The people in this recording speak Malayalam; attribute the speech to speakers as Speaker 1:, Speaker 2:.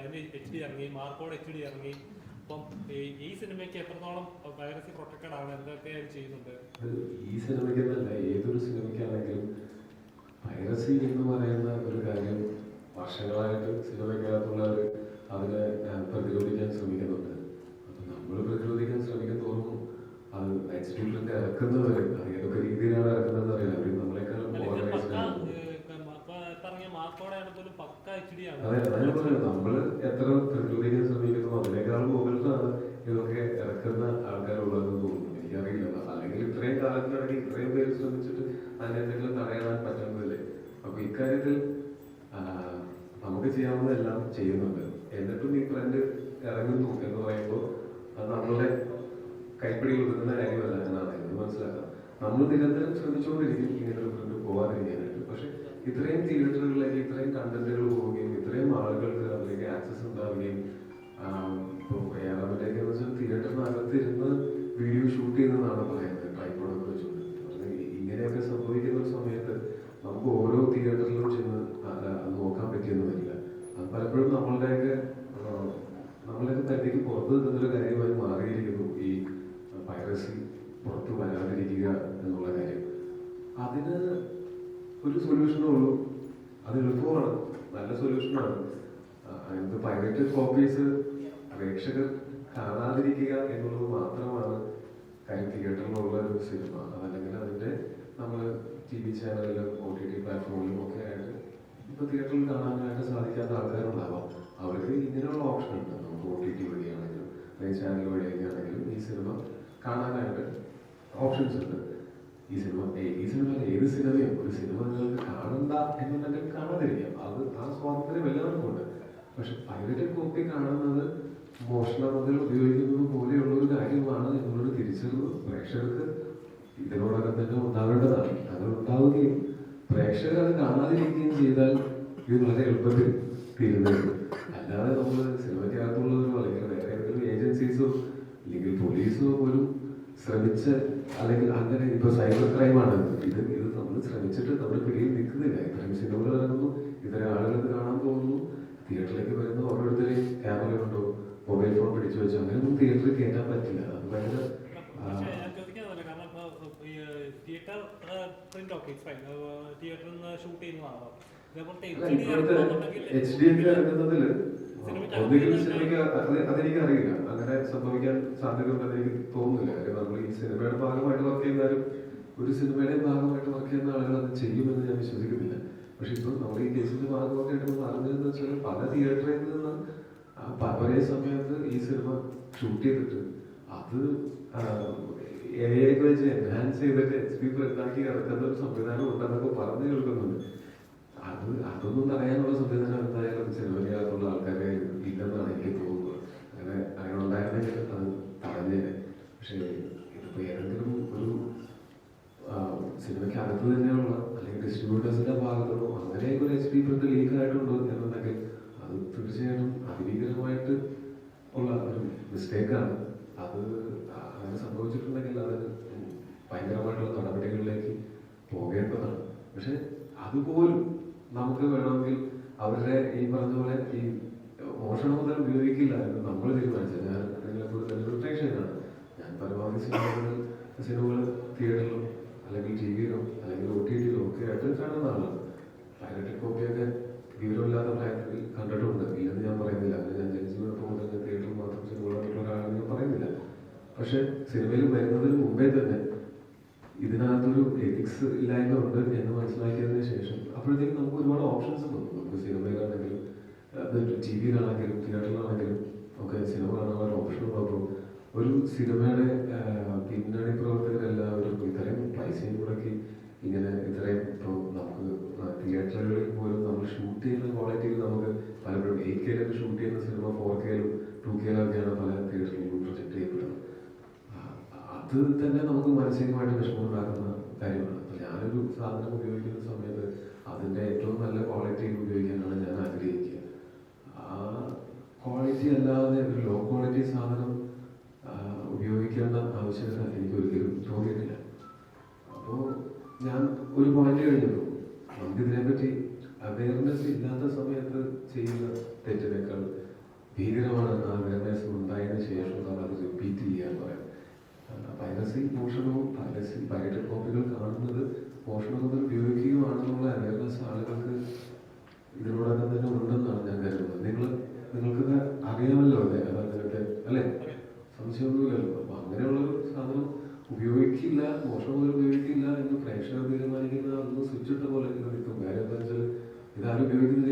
Speaker 1: അതിന് എച്ച് ഡി ഇറങ്ങി മാർക്കോട് എച്ച് ഡി ഇറങ്ങി. അപ്പം ഈ- സിനിമയ്ക്ക് എത്രത്തോളം പൈറസി പ്രൊട്ടക്റ്റഡ് ആണ്? എന്തൊക്കെ ചെയ്യുന്നുണ്ട്?
Speaker 2: അത് ഈ സിനിമയ്ക്ക് ഏതൊരു സിനിമയ്ക്കാണെങ്കിലും പൈറസി എന്ന് പറയുന്ന ഒരു കാര്യം വർഷങ്ങളായിട്ട് സിനിമയ്ക്കകത്തുള്ളവർ അതിനെ പ്രതിരോധിക്കാൻ ശ്രമിക്കുന്നുണ്ട്. അപ്പം നമ്മൾ പ്രതിരോധിക്കാൻ ശ്രമിക്കും തോറും അത് എച്ച് ഡി പ്രിന്റ് ഇറക്കുന്നവർ അത് ഏതൊക്കെ രീതിയിലാണ് ഇറക്കുന്നത് അറിയില്ല അവർ നമ്മളെക്കാളും
Speaker 1: അല്ല, ഇത്
Speaker 2: organized
Speaker 1: പക്ക
Speaker 2: ആണ്.
Speaker 1: ഏഹ്, ക- ഇപ്പൊ പറഞ്ഞ മാർക്കോടെ ആണെങ്കിൽ പോലും പക്ക എച്ച് ഡി ആണ്
Speaker 2: അതെ അതാണ് നമ്മൾ എത്ര പ്രതിരോധിക്കാൻ ശ്രമിക്കുന്നു അതിനേക്കാൾ മുകളിലാണ് ഇതൊക്കെ ഇറക്കുന്ന ആൾക്കാരുള്ളതെന്ന് തോന്നുന്നു. എനിക്കറിയില്ല. അല്ലെങ്കിൽ ഇത്രയും കാലത്തിനിടയ്ക്ക് ഇത്രയും പേര് ശ്രമിച്ചിട്ട് അതിനെന്തെങ്കിലും തടയാൻ പറ്റുന്നതല്ലേ? അപ്പൊ ഇക്കാര്യത്തിൽ നമുക്ക് ചെയ്യാവുന്നതെല്ലാം ചെയ്യുന്നുണ്ട്. എന്നിട്ടും ഈ ട്രെൻഡ് ഇറങ്ങുന്നു എന്ന് പറയുമ്പോൾ അത് നമ്മളുടെ കൈപ്പിടി കൊടുക്കുന്ന കാര്യമല്ല എന്നാണ് ഇത് മനസ്സിലാക്കാം. നമ്മൾ നിരന്തരം ശ്രമിച്ചുകൊണ്ടിരിക്കും ഇങ്ങനെ ഒരു ട്രെൻഡ് പോകാതിരിക്കാനായിട്ട് പക്ഷെ ഇത്രയും തിയേറ്ററുകളിലേക്ക് ഇത്രയും കണ്ടന്റുകൾ പോവുകയും ഇത്രയും ആളുകൾക്ക് അതിലേക്ക് ആക്സസ് ഉണ്ടാവുകയും ഇപ്പോൾ ഏറാമിലേക്ക് എന്ന് വെച്ചാൽ തിയേറ്ററിനകത്ത് ഇരുന്ന് വീഡിയോ ഷൂട്ട് ചെയ്യുന്നതാണ് പറയുന്നത് ട്രൈപ്പോഡൊക്കെ വെച്ചുകൊണ്ട് ഇങ്ങനെയൊക്കെ സംഭവിക്കുന്ന ഒരു സമയത്ത് നമുക്ക് ഓരോ തിയേറ്ററിലും ചെന്ന് നോക്കാൻ പറ്റിയെന്ന് അത് പലപ്പോഴും നമ്മളുടെയൊക്കെ നമ്മളൊക്കെ തട്ടിക്ക് പുറത്ത് നിന്നൊരു കാര്യമായി മാറിയിരിക്കുന്നു. ഈ പൈറസി പുറത്ത് വരാതിരിക്കുക എന്നുള്ള അത് എളുപ്പമാണ് നല്ല സൊല്യൂഷനാണ് എന്ത് പൈറേറ്റഡ് കോപ്പീസ് പ്രേക്ഷകർ കാണാതിരിക്കുക എന്നുള്ളത് മാത്രമാണ് കാര്യം തിയേറ്ററിലുള്ള ഒരു സിനിമ. അതല്ലെങ്കിൽ അതിന്റെ നമ്മൾ ടി വി ചാനലിലും ഒ ടി ടി പ്ലാറ്റ്ഫോമിലും ഒക്കെ ആയിട്ട് ഇപ്പൊ തിയേറ്ററിൽ കാണാനായിട്ട് സാധിക്കാത്ത ആൾക്കാരുണ്ടാവാം. അവർക്ക് ഇങ്ങനെയുള്ള ഓപ്ഷൻ ഉണ്ട്. നമുക്ക് ഒ ടി ടി വഴിയാണെങ്കിലും അല്ലെങ്കിൽ ചാനൽ വഴിയൊക്കെ ആണെങ്കിലും ഈ സിനിമ കാണാനായിട്ട് ഓപ്ഷൻസ് ഉണ്ട്. ഈ സിനിമ ഈ സിനിമ ഏത് സിനിമയും ഒരു സിനിമ നിങ്ങൾക്ക് കാണണ്ട എന്നുണ്ടെങ്കിൽ കാണാതിരിക്കാം. അത് ആ സ്വാതന്ത്ര്യം എല്ലാവർക്കും ഉണ്ട്. പക്ഷെ പൈററ്റഡ് കോപ്പി കാണുന്നത് മോഷണ മുതൽ ഉപയോഗിക്കുന്നത് പോലെയുള്ള ഒരു കാര്യമാണ് എന്നുള്ളത് തിരിച്ചറിവ് പ്രേക്ഷകർക്ക് ഇതിനോടകം തന്നെ ഉണ്ടാകേണ്ടതാണ്. അങ്ങനെ ഉണ്ടാവുകയും പ്രേക്ഷകർ അത് കാണാതിരിക്കുകയും ചെയ്താൽ ഇത് വളരെ എളുപ്പത്തിൽ തീരുന്നത് അല്ലാതെ നമ്മൾ സിനിമയ്ക്കകത്തുള്ളവരോ അല്ലെങ്കിൽ വേറെ ഏതെങ്കിലും ഏജൻസീസോ അല്ലെങ്കിൽ പോലീസോ പോലും ശ്രമിച്ച് അല്ലെങ്കിൽ അങ്ങനെ ഇപ്പൊ സൈബർ ക്രൈമാണ്. ഇത് ഇത് നമ്മൾ ശ്രമിച്ചിട്ട് നമ്മൾ പിടിയിൽ നിൽക്കുന്നില്ല. ഇത്രയും സിനിമകൾ ഇറങ്ങുന്നു. ഇത്തരം ആളുകൾക്ക് കാണാൻ പോകുന്നു. തിയേറ്ററിലേക്ക് വരുന്ന ഓരോരുത്തരെയും ക്യാമറ കൊണ്ടോ മൊബൈൽ ഫോൺ പിടിച്ചു വെച്ചോ അങ്ങനെയൊന്നും തിയേറ്ററിൽ കയറ്റാൻ പറ്റില്ല. അത് ഭയങ്കര
Speaker 1: തിയേറ്റർ പ്രിന്റ് ഓക്കെ ഫൈൻ തിയേറ്ററിൽ നിന്ന് ഷൂട്ട് ചെയ്യുന്നതാണോ ഇതേപോലത്തെ
Speaker 2: അല്ല,
Speaker 1: HD
Speaker 2: ഇപ്പോഴത്തെ എച്ച് ഡി ഒക്കെ ഇറങ്ങുന്നതിൽ ഒന്നുകിൽ സിനിമയ്ക്ക് അതെനിക്ക് അറിയില്ല അങ്ങനെ സംഭവിക്കാൻ സാധ്യതയുണ്ടെന്ന് എനിക്ക് തോന്നുന്നില്ല. കാര്യം നമ്മൾ ഈ സിനിമയുടെ ഭാഗമായിട്ട് വർക്ക് ചെയ്യുന്നാലും ഒരു സിനിമയുടെ ഭാഗമായിട്ട് വർക്ക് ചെയ്യുന്ന ആളുകൾ അത് ചെയ്യുമെന്ന് ഞാൻ വിശ്വസിക്കുന്നില്ല. പക്ഷെ ഇപ്പം നമ്മൾ ഈ കേസിന്റെ ഭാഗമൊക്കെ ആയിട്ട് നമ്മൾ അറിഞ്ഞതെന്ന് വെച്ചാൽ പല തിയേറ്ററിൽ നിന്ന് ഒരേ സമയത്ത് ഈ സിനിമ ഷൂട്ട് ചെയ്തിട്ട് അത് എ വെച്ച് എൻഹാൻസ് ചെയ്തിട്ട് എച്ച് പി ഉണ്ടാക്കി കിടക്കുന്ന ഒരു സംവിധാനം ഉണ്ടെന്നൊക്കെ പറഞ്ഞു കേൾക്കുന്നുണ്ട്. അത് അതൊന്നും തടയാനുള്ള സംവിധാനം എന്തായാലും സിനിമയ്ക്കകത്തുള്ള ആൾക്കാരെ ഇല്ലെന്നാണ് എനിക്ക് തോന്നുന്നത്. അങ്ങനെ അങ്ങനെ ഉണ്ടായിരുന്നെങ്കിൽ അത് തടഞ്ഞേനെ. പക്ഷേ ഇതിപ്പോൾ ഏതെങ്കിലും ഒരു സിനിമയ്ക്കകത്ത് തന്നെയുള്ള അല്ലെങ്കിൽ ഡിസ്ട്രിബ്യൂട്ടേഴ്സിന്റെ ഭാഗത്തുനിന്നോ അങ്ങനെയൊക്കെ ഒരു എച്ച് ഡി പ്രിന്റ് ലീക്ക് ആയിട്ടുണ്ടോ എന്നുണ്ടെങ്കിൽ അത് തീർച്ചയായിട്ടും അതിഭീകരമായിട്ട് ഉള്ള ഒരു മിസ്റ്റേക്കാണ് അത് അങ്ങനെ സംഭവിച്ചിട്ടുണ്ടെങ്കിൽ അത് ഭയങ്കരമായിട്ടുള്ള നടപടികളിലേക്ക് പോകേണ്ടതാണ്. പക്ഷെ അതുപോലും നമുക്ക് വേണമെങ്കിൽ അവരുടെ ഈ പറഞ്ഞ പോലെ ഈ മോഷണം മുതൽ ഉപയോഗിക്കില്ലായിരുന്നു നമ്മൾ തീരുമാനിച്ചത്. ഞാൻ നിങ്ങളെപ്പോഴും തന്നെ പ്രേക്ഷകനാണ് ഞാൻ പരമാവധി സിനിമകൾ സിനിമകൾ തിയേറ്ററിലും അല്ലെങ്കിൽ ടി വിയിലോ അല്ലെങ്കിൽ ഒ ടി ടിയിലോ ഒക്കെ ആയിട്ട് കാണുന്ന ആളാണ് പൈററ്റഡ് കോപ്പിയൊക്കെ വിവരമില്ലാത്ത പ്രായത്തിൽ കണ്ടിട്ടുണ്ട്. ഇല്ലെന്ന് ഞാൻ പറയുന്നില്ല. അങ്ങനെ ഞാൻ ജനിച്ചു വീണപ്പോൾ മുതൽ ഞാൻ തിയേറ്ററിൽ മാത്രം സിനിമകൾ കണ്ടിട്ടുള്ള ഒരാളാണെന്ന് ഞാൻ പറയുന്നില്ല. പക്ഷെ സിനിമയിൽ വരുന്നതിന് മുമ്പേ തന്നെ ഇതിനകത്തൊരു എത്തിക്സ് ഇല്ലായ്മ ഉണ്ട് എന്ന് മനസ്സിലാക്കിയതിന് ശേഷം അപ്പോഴത്തേക്കും നമുക്ക് ഒരുപാട് ഓപ്ഷൻസ് ഉണ്ട്. നമുക്ക് സിനിമയിലാണെങ്കിലും ടി വിയിലാണെങ്കിലും തിയേറ്ററിലാണെങ്കിലും ഒക്കെ സിനിമ കാണാനുള്ള ഓപ്ഷൻ ഉള്ളപ്പോൾ ഒരു സിനിമയുടെ പിന്നണി പിന്നണി പ്രവർത്തകരെല്ലാവരും ഇത്രയും പൈസയും മുടക്കി ഇങ്ങനെ ഇത്രയും ഇപ്പോൾ നമുക്ക് തിയേറ്ററുകളിൽ പോലും നമ്മൾ ഷൂട്ട് ചെയ്യുന്ന ക്വാളിറ്റിയിൽ നമുക്ക് പലപ്പോഴും എയ്റ്റ് കെയിലൊക്കെ ഷൂട്ട് ചെയ്യുന്ന സിനിമ ഫോർ കെയിലും ടു കെയിലൊക്കെയാണ് പല തിയേറ്ററുകളിലും പ്രൊജക്ട് ചെയ്യപ്പെടുന്നത്. അത് തന്നെ നമുക്ക് മാനസികമായിട്ട് വിഷമം ഉണ്ടാക്കുന്ന കാര്യമാണ്. അപ്പോൾ ഞാനൊരു സാധനം ഉപയോഗിക്കുന്ന സമയത്ത് അതിന്റെ ഏറ്റവും നല്ല ക്വാളിറ്റി ഉപയോഗിക്കാനാണ് ഞാൻ ആഗ്രഹിക്കുക ആ ക്വാളിറ്റി അല്ലാതെ ഒരു ലോ ക്വാളിറ്റി സാധനം ഉപയോഗിക്കേണ്ട ആവശ്യകത എനിക്ക് ഒരിക്കലും തോന്നിയിട്ടില്ല. അപ്പോൾ ഞാൻ ഒരു പോയിന്റ് കഴിഞ്ഞു നമുക്ക് ഇതിനെപ്പറ്റി അവയർനെസ് ഇല്ലാത്ത സമയത്ത് ചെയ്യുന്ന തെറ്റിനേക്കാൾ ഭീകരമാണ് ആ അവയർനെസ് ഉണ്ടായതിനു ശേഷം നമ്മൾ അത് റിപ്പീറ്റ് ചെയ്യാൻ പറയാം. പൈറസി മോഷണവും പൈറസി പൈററ്റ് കോപ്പികൾ കാണുന്നത് മോഷണം മുതൽ ഉപയോഗിക്കുകയാണെന്നുള്ള അവയർനെസ് ആളുകൾക്ക് ഇതിനോടകം തന്നെ ഉണ്ടെന്നാണ് ഞാൻ കരുതുന്നത്. നിങ്ങൾ നിങ്ങൾക്കൊക്കെ അറിയാമല്ലോ അല്ലേ? അത് അങ്ങനത്തെ അല്ലേ? സംശയമൊന്നുമില്ലല്ലോ. അപ്പൊ അങ്ങനെയുള്ള ഒരു സാധനം ഉപയോഗിക്കില്ല മുതൽ ഉപയോഗിക്കില്ല എന്ന് പ്രേക്ഷകർ തീരുമാനിക്കുന്ന അതൊന്ന് സ്വിച്ച് ഇട്ട പോലെ നിൽക്കും. കാര്യം എന്താ വെച്ചാൽ ഇതാരും ഉപയോഗിക്കുന്നില്ല.